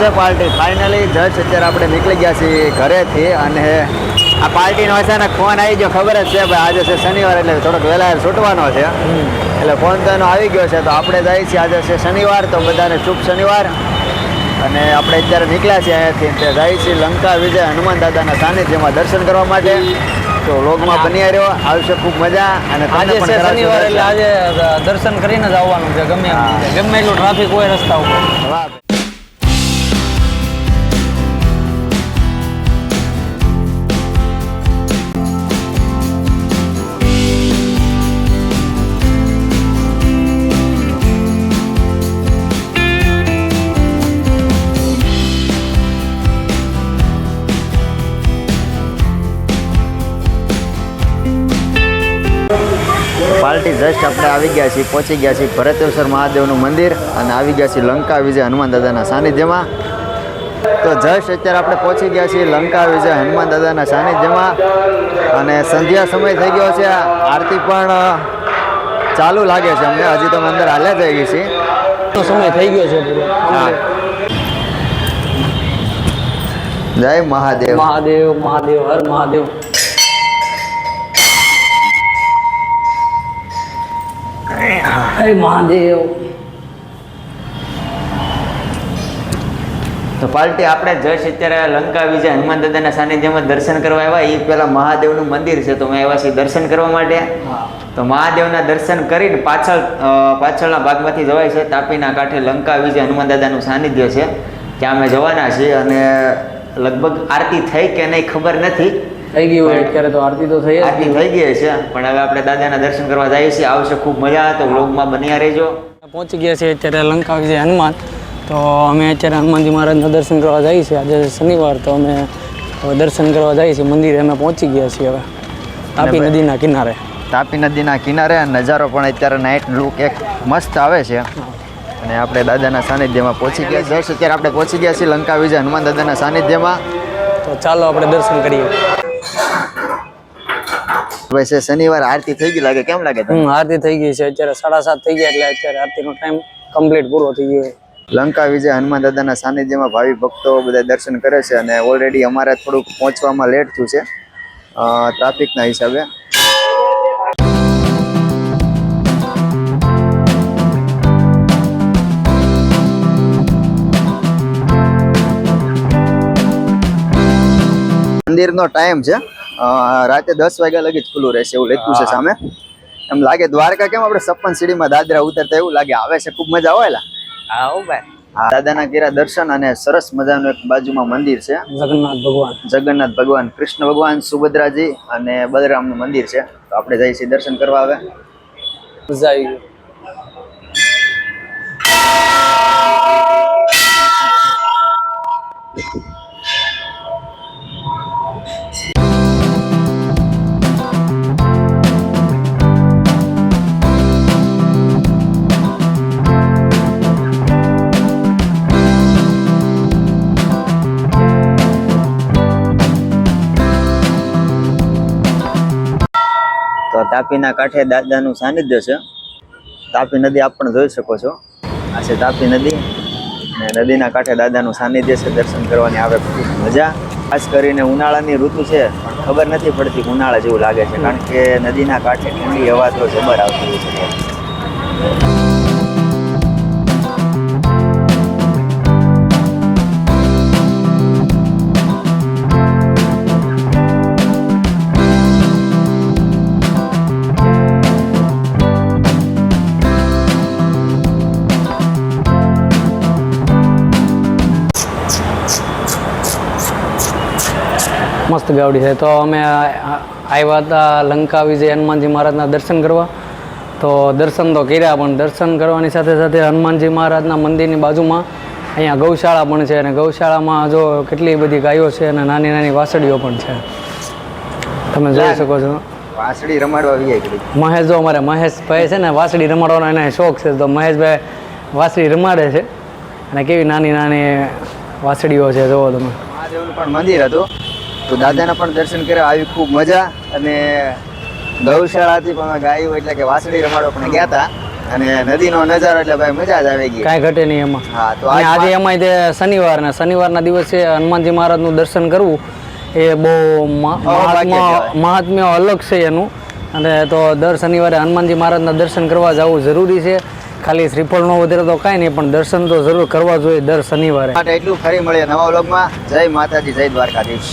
છે party. Finally જજ અત્યારે આપણે નીકળી ગયા છીએ ઘરેથી અને આ પાર્ટીનો અચાનક ફોન આવી ગયો. ખબર જ છે ભાઈ આજે છે શનિવાર એટલે થોડોક વહેલા છૂટવાનો છે. એટલે ફોન તો એનો આવી ગયો છે. તો આપણે જઈએ છીએ આજે છે શનિવાર તો બધાને શુભ શનિવાર. અને આપણે અત્યારે નીકળ્યા છીએ અહીંયાથી. તે જઈએ છીએ લંકા વિજય હનુમાન દાદાના સાનિધ્યમાં દર્શન કરવા માટે. તો લોગમાં બન્યા રહ્યો. આવશે ખૂબ મજા. અને આજે છે શનિવાર એટલે આજે દર્શન કરીને જ આવવાનું છે ગમે ગમે એટલું ટ્રાફિક હોય રસ્તા ઉપર. વાહ. પાર્ટી જસ્ટ આપણે આવી ગયા છીએ પહોંચી ગયા છીએ ભરતેશ્વર મહાદેવનું મંદિર અને આવી ગયા છીએ લંકા વિજય હનુમાન દાદાના સાનિધ્યમાં. તો જસ્ટ અત્યારે આપણે પહોંચી ગયા છીએ લંકા વિજય હનુમાન દાદાના સાનિધ્યમાં અને સંધ્યા સમય થઈ ગયો છે આરતી પણ ચાલુ લાગે છે અમને હજી તો મંદિર અંદર હાલ્યા જઈએ છીએ. તો સમય થઈ ગયો છે હા. જય મહાદેવ. મહાદેવ મહાદેવ હર મહાદેવ. હે મહાદેવ. તો પાર્ટી આપણે જશ અત્યારે લંકા વિજય હનુમાન દાદાના સાનિધ્યમાં દર્શન કરવા આવ્યા. એ પેલા મહાદેવનું મંદિર છે તો મેં આવ્યા છીએ દર્શન કરવા માટે. તો મહાદેવના દર્શન કરીને પાછળ પાછળના ભાગમાંથી જવાય છે તાપીના કાંઠે લંકા વિજય હનુમાન દાદાનું સાનિધ્ય છે. ત્યાં અમે જવાના છીએ અને લગભગ આરતી થઈ કે નહીં ખબર નથી. થઈ ગયું હોય અત્યારે તો આરતી તો થઈ આરતી થઈ ગઈ છે પણ હવે આપણે દાદાના દર્શન કરવા જઈએ છીએ. આવશે ખૂબ મજા તો વ્લોગમાં બન્યા રહેજો. પહોંચી ગયા છે અત્યારે લંકા છે હનુમાન. તો અમે અત્યારે હનુમાનજી મહારાજના દર્શન કરવા જઈએ છીએ. આજે શનિવાર તો અમે દર્શન કરવા જઈએ છીએ. મંદિરે અમે પહોંચી ગયા છીએ હવે. તાપી નદીના કિનારે. તાપી નદીના કિનારે નજારો પણ અત્યારે નાઇટ લુક એક મસ્ત આવે છે. અને આપણે દાદાના સાનિધ્યમાં પહોંચી ગયા. દર્શ અત્યારે આપણે પહોંચી ગયા છીએ લંકા વિજય હનુમાન દાદાના સાનિધ્યમાં. તો ચાલો આપણે દર્શન કરીએ. ભાઈ છે શનિવાર આરતી થઈ ગઈ લાગે કેમ લાગે? હમ આરતી થઈ ગઈ છે. અત્યારે સાડા સાત થઈ ગયા એટલે અત્યારે આરતીનો ટાઈમ કમ્પ્લીટ પૂરો થઈ ગયો લંકા વિજય હનુમાન દાદાના સાનિધ્યમાં ભાવિ ભક્તો બધા દર્શન કરે છે અને ઓલરેડી અમારે થોડુંક પહોંચવામાં લેટ થયું છે. ટ્રાફિકના હિસાબે. મંદિરનો ટાઈમ છે. રાતે દસ વાગ્યા લગી જ ખુલ્લું રહેશે એવું લખ્યું છે સામે. એમ લાગે દ્વારકા કેમ આપણે સપન સીડીમાં દાદરા ઉતરતા એવું લાગે? આવે છે ખૂબ મજા આવે લા. આવો ભાઈ. દાદાના ગીરા દર્શન અને સરસ મજાનું એક બાજુમાં મંદિર છે. જગન્નાથ ભગવાન. જગન્નાથ ભગવાન કૃષ્ણ ભગવાન સુભદ્રાજી અને બલરામનું મંદિર છે. તો આપણે જઈએ છીએ દર્શન કરવા આવે મજા આવી ગઈ તો તાપીના કાંઠે દાદાનું સાનિધ્ય છે. તાપી નદી આપ પણ જોઈ શકો છો. આ છે તાપી નદી. અને નદીના કાંઠે દાદાનું સાનિધ્ય છે, દર્શન કરવાની આવે મજા. ખાસ કરીને ઉનાળાની ઋતુ છે, પણ ખબર નથી પડતી ઉનાળા જેવું લાગે છે, કારણ કે નદીના કાંઠે ઠંડી હવા તો જબર આવતી હોય છે. મસ્ત ગાવડી છે. તો અમે આવ્યા હતા લંકા વિજય હનુમાનજી મહારાજના દર્શન કરવા. તો દર્શન તો કર્યા પણ દર્શન કરવાની સાથે સાથે હનુમાનજી મહારાજના મંદિરની બાજુમાં અહીંયા ગૌશાળા પણ છે અને ગૌશાળામાં જો કેટલી બધી ગાયો છે અને નાની નાની વાસળીઓ પણ છે. તમે જોઈ શકો છો. વાસળી રમાડવા આવી મહેશ જો અમારે મહેશભાઈ છે ને વાસળી રમાડવાનો એને શોખ છે. તો મહેશભાઈ વાસળી રમાડે છે. અને કેવી નાની નાની વાસળીઓ છે જુઓ તમે. મહાદેવનું પણ મંદિર હતું. તો દાદાના પણ દર્શન કર્યા આવી ખૂબ મજા અને ગૌશાળાથી પણ ગાયું એટલે કે વાસળી રમાડો પણ ગયા હતા. અને નદીનો નજારો એટલે ભાઈ મજા જ આવી ગઈ. કાંઈ ઘટે નહીં એમાં. હા તો આજ એમાં તે શનિવારના શનિવારના દિવસે હનુમાનજી મહારાજનું દર્શન કરવું એ બહુ મહાત્મ્ય અલગ છે એનું. અને તો દર શનિવારે હનુમાનજી મહારાજના દર્શન કરવા જવું જરૂરી છે. ખાલી શ્રીફળનો વધારે તો કાંઈ નહીં પણ દર્શન તો જરૂર કરવા જોઈએ દર શનિવારે. એટલું ફરી મળીએ નવા વ્લોગમાં. જય માતાજી જય દ્વારકાધીશ.